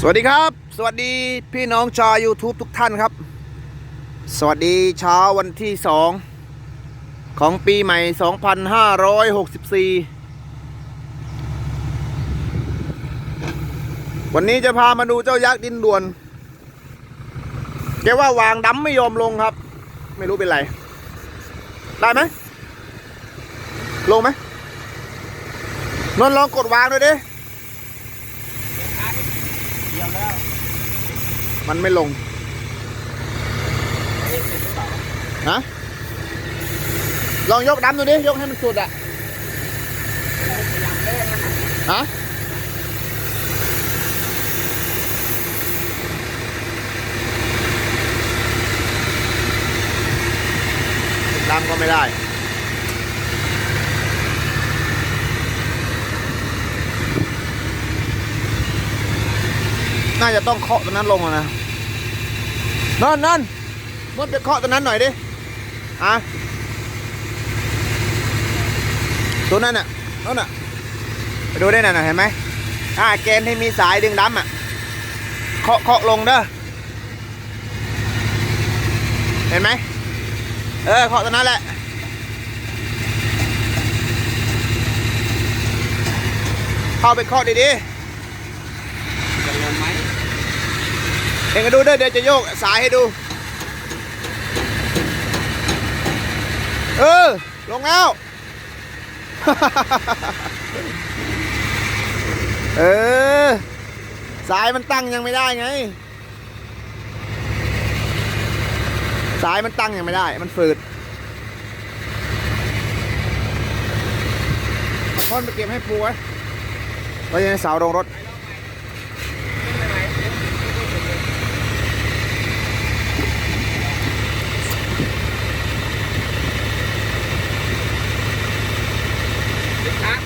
สวัสดีครับ สวัสดีพี่น้องชาว YouTube ทุกท่านครับ สวัสดีเช้าวันที่ 2 ของปีใหม่ 2564 วันนี้จะพามาดูเจ้ายักษ์ดินด่วนแกว่าวางดำไม่ยอมลงครับ ไม่รู้เป็นไร ได้ไหม ลงไหมนนลองกดวางด้วยดิ มันไม่ลงฮะลองยกดำดูดิ ยกให้มันสุดอะฮะดำก็ไม่ได้ น่าจะต้องเคาะตัวนั้นลงอะนะนั่นนั่นมดไปเคาะตัวนั้นหน่อยดิอะตัวนั้นน่ะนั่นน่ะไปดูได้น่ะน่ะเห็นไหมอ่าเกณฑ์ที่มีสายดึงดำอะเคาะเคาะลงเด้อเห็นไหมเออเคาะตัวนั้นแหละเข้าไปเคาะดีๆจะลงไหม เองก็ดูเด้วยเดี๋ยวจะโยกสายให้ดู เออ ลงแล้ว เออ สายมันตั้งยังไม่ได้ไง สายมันตั้งยังไม่ได้ มันฝืดท่อนไปเก็บให้ปูไว้ไว้ในเสาโรงรถ ครับ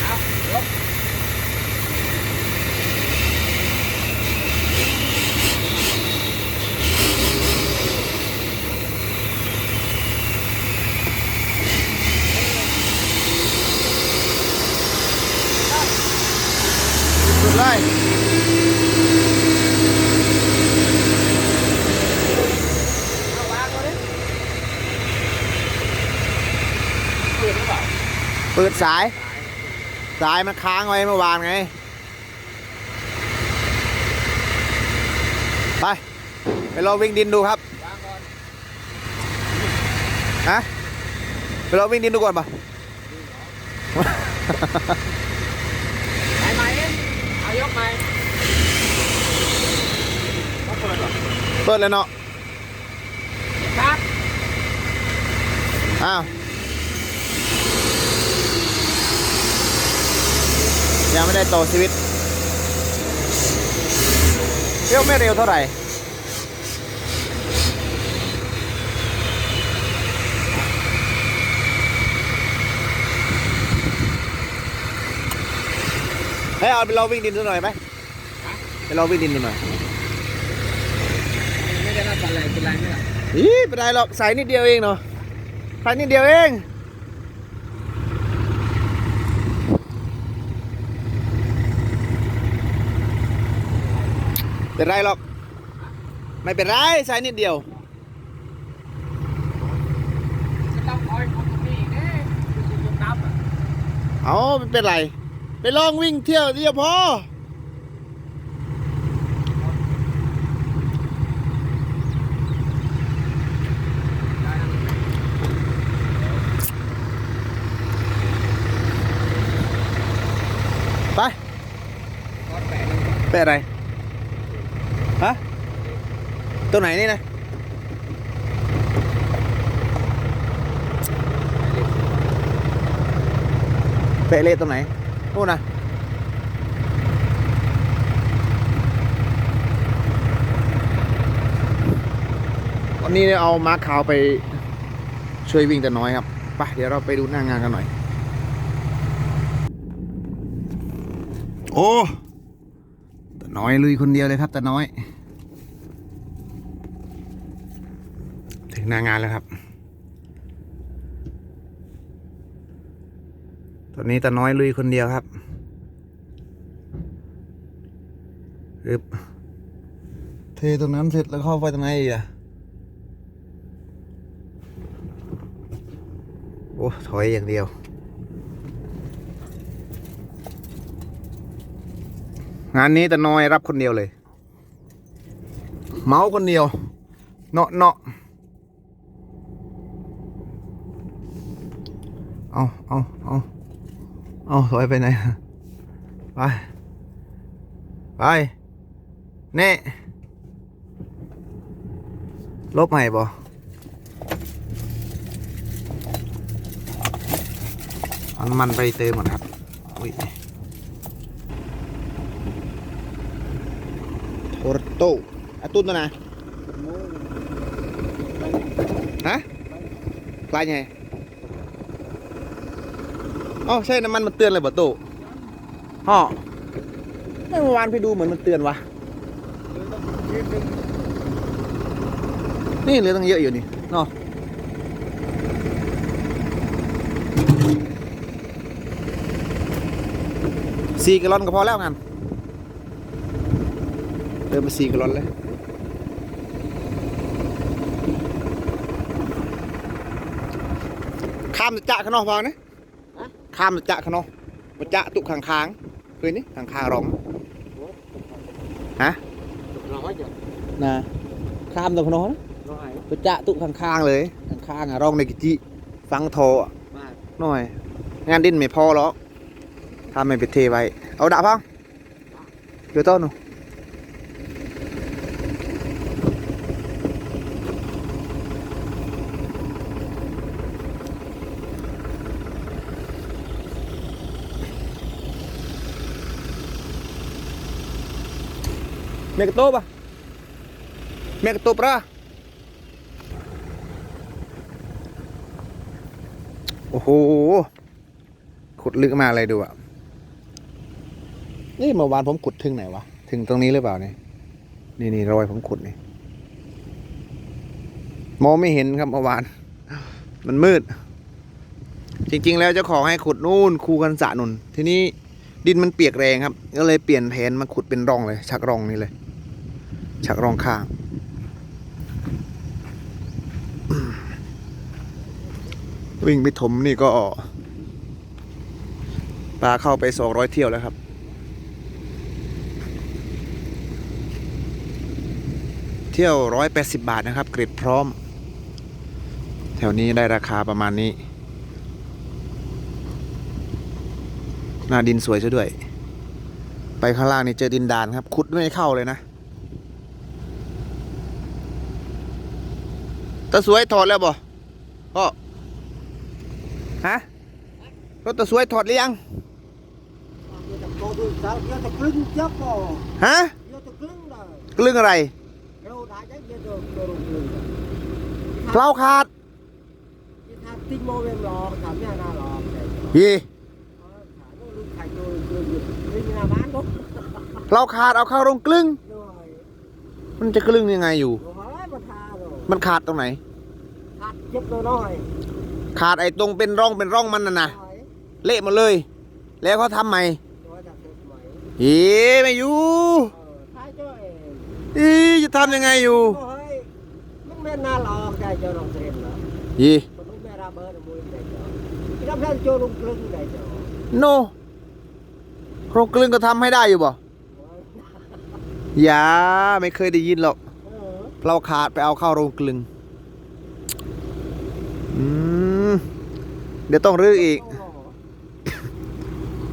เอายก สุดเลย เอาวางก่อนดิเปลี่ยนหรือเปล่า เปิดสาย สายมันค้างไว้เมื่อวานไง ไป ไปลองวิ่งดินดูครับวางก่อนฮะไปลองวิ่งดินดูก่อนปะไหนไหมเอายกไหมต้องเปิดเหรอเปิดเลยเนาะครับอ้าว ยัง ไม่ได้ต่อชีวิตเร็วไม่เร็วเท่าไหร่ให้เอาไปลองวิ่งดินดูหน่อยไหมไปลองวิ่งดินดูหน่อยไม่ได้รับอะไรเป็นไรไหมล่ะอีไม่ได้หรอกใส่นิดเดียวเองเนาะใส่นิดเดียวเอง เป็นไรหรอก ไม่เป็นไรใส่นิดเดียวเอ๊ะจะยกน้ำอะเอาไม่เป็นไร ไปลองวิ่งเที่ยวเดียวพอไปก้อนแปะอะไร ฮะ ตัวไหนนี่นะเปะเละตรงไหนนู่นนะวันนี้เอามาขาวไปช่วยวิ่งแต่น้อยครับไปเดี๋ยวเราไปดูหน้างานกันหน่อย โอ้แต่น้อยลุยคนเดียวเลยครับแต่น้อย ถึงหน้างานแล้วครับ ตอนนี้ตาน้อยลุยคนเดียวครับอึบเทตรงนั้นเสร็จแล้วเข้าไปตรงไหนอีกอะโอ้ ถอยอย่างเดียว งานนี้แต่น้อยรับคนเดียวเลย เมาคนเดียว เนาะเนาะ เอาเอาเอาเอาถอยไปไหนไป ไปเน่ลบใหม่บ่เอาน้ำมันไปเติมก่อนครับอุ้ยโทรโต้อาตุ้นตัวนะฮะกลายไง อ๋อใช่น้ำมันมันเตือนเลยบ่ตู้ฮ่อเมื่อวานพี่ดูเหมือนมันเตือนวะนี่เหลือตั้งเยอะอยู่นี่เนาะสี่กะลอนก็พอแล้วงานเติมไปสี่กะลอนเลยข้ามจะจะขางนอกพอนะ ข้ามจะจะขางนอกมาจะตุกข้างค้างๆเคยนี่ข้างค้างร้องฮะร้อยจ้ะนะข้ามตรงขางนอกนะร้อยไปจะตุข้างๆเลยข้างๆอะร่องในกิจิฟังโทรอะมากหน่อย งานดิ้นไม่พอหรอกทำไม่ไปเทไว้ เอาดาบพังเดี๋ยวต้นหนูเมกะโตปะเมกะโตปะโอ้โห ขุดลึกมากเลยดูอะ นี่เมื่อวานผมขุดถึงไหนวะ ถึงตรงนี้หรือเปล่าเนี่ยนี่นี่รอยผมขุดนี่ มองไม่เห็นครับเมื่อวาน มันมืด จริง ๆ แล้วเจ้าของให้ขุดนู่นคูกันสะนุน ทีนี้ดินมันเปียกแรงครับ ก็เลยเปลี่ยนแผนมาขุดเป็นร่องเลย ชักร่องนี่เลย ชักรองข้าง วิ่งไปถมนี่ก็ปลาเข้าไปสองร้อยเที่ยวแล้วครับ เที่ยวร้อยแปดสิบบาทนะครับกรดพร้อม แถวนี้ได้ราคาประมาณนี้ หน้าดินสวยซะด้วย ไปข้างล่างนี่เจอดินดานครับขุดไม่เข้าเลยนะ ตะสวยถอดแล้วบ่ก็ฮะรถตะสวยถอดหรือยังโตดูสาวเยอะตะกลึงจับป่อฮะเยอะตะกลึงเลยกลึงอะไรเราถ่ายได้เยอะโดนกลึงเพลาขาดที่ทำติ้งโมเวมรอทำเนี่ยน่ารอแต่ยีถ่ายรูปถ่ายตัวตัวอยู่นี่หน้าบ้านปุ๊บเพลาขาดเอาเข้าโรงกลึงหน่อยมันจะกลึงยังไงอยู่โอ้โหมาทาเลยมันขาดตรงไหน ขาดเจ็บตัวน้อยขาดไอ้ตรงเป็นร่องเป็นร่องมันน่ะนะน้อยเละหมดเลย แล้วเขาทำใหม่ตัวจากเด็กใหม่ยีไม่อยู่เออถ่ายเจ้าเองอีจะทำยังไงอยู่โอ้ยมึงแม่น่าหลอกใจเจ้าน้องเซนเหรอยีมึงแม่ราเบิร์ดมวยใจเจ้าที่ทำให้โจลุงกลึงใจเจ้าโนโรงกลึงก็ทำให้ได้อยู่บ่อย่าไม่เคยได้ยินหรอกเออเพลาขาดไปเอาเข้าโรงกลึงอืม เดี๋ยวต้องรื้ออีก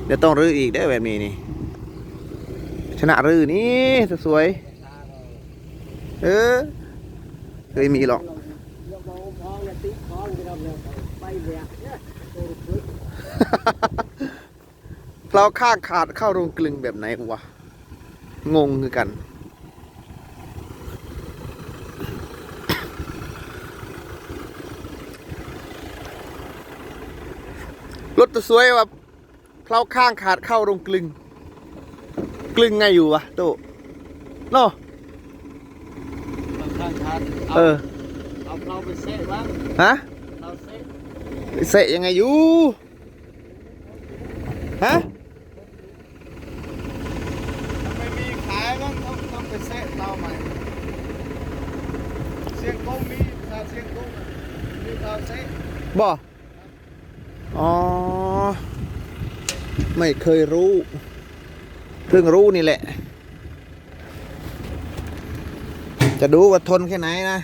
เดี๋ยวต้องรื้ออีกได้แบบนี้นี่ ชนะรื้อนี่สวย เออเคยมีหรอกเราข้างขาดเข้าโรงกลึงแบบไหนวะ งงคือกัน รถตัวสวยว่ะเพลาข้างขาดเข้าลงกลึง กลึงไงอยู่วะโตเนาะข้างขาดเออ เอาเราไปเซะบ้างฮะเราเซะเซะยังไงอยู่ ฮะ ไม่มีขายบ้างต้องต้องไปเซะเราใหม่เสียงกงมีชาเสียงกงมีเราเซะบ่ อ๋อ ไม่เคยรู้ เพิ่งรู้นี่แหละ จะดูว่าทนแค่ไหนนะ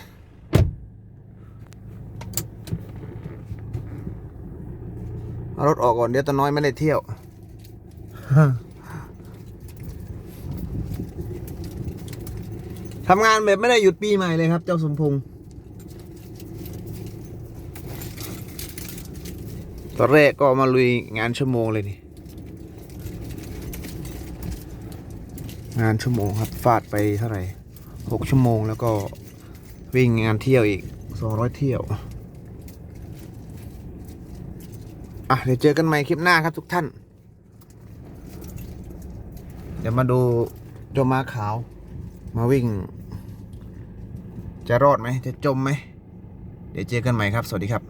เอารถออกก่อนเดี๋ยวตาน้อยไม่ได้เที่ยวทำงานแบบไม่ได้หยุดปีใหม่เลยครับ เจ้าสมพงษ์ตอนแรกก็มาลุยงานชั่วโมงเลยนี่ งานชั่วโมงครับฟาดไปเท่าไหร่หกชั่วโมงแล้วก็วิ่งงานเที่ยวอีกสองร้อยเที่ยว อะเดี๋ยวเจอกันใหม่คลิปหน้าครับทุกท่าน เดี๋ยวมาดูจามาขาว มาวิ่ง จะรอดไหมจะจมไหม เดี๋ยวเจอกันใหม่ครับ สวัสดีครับ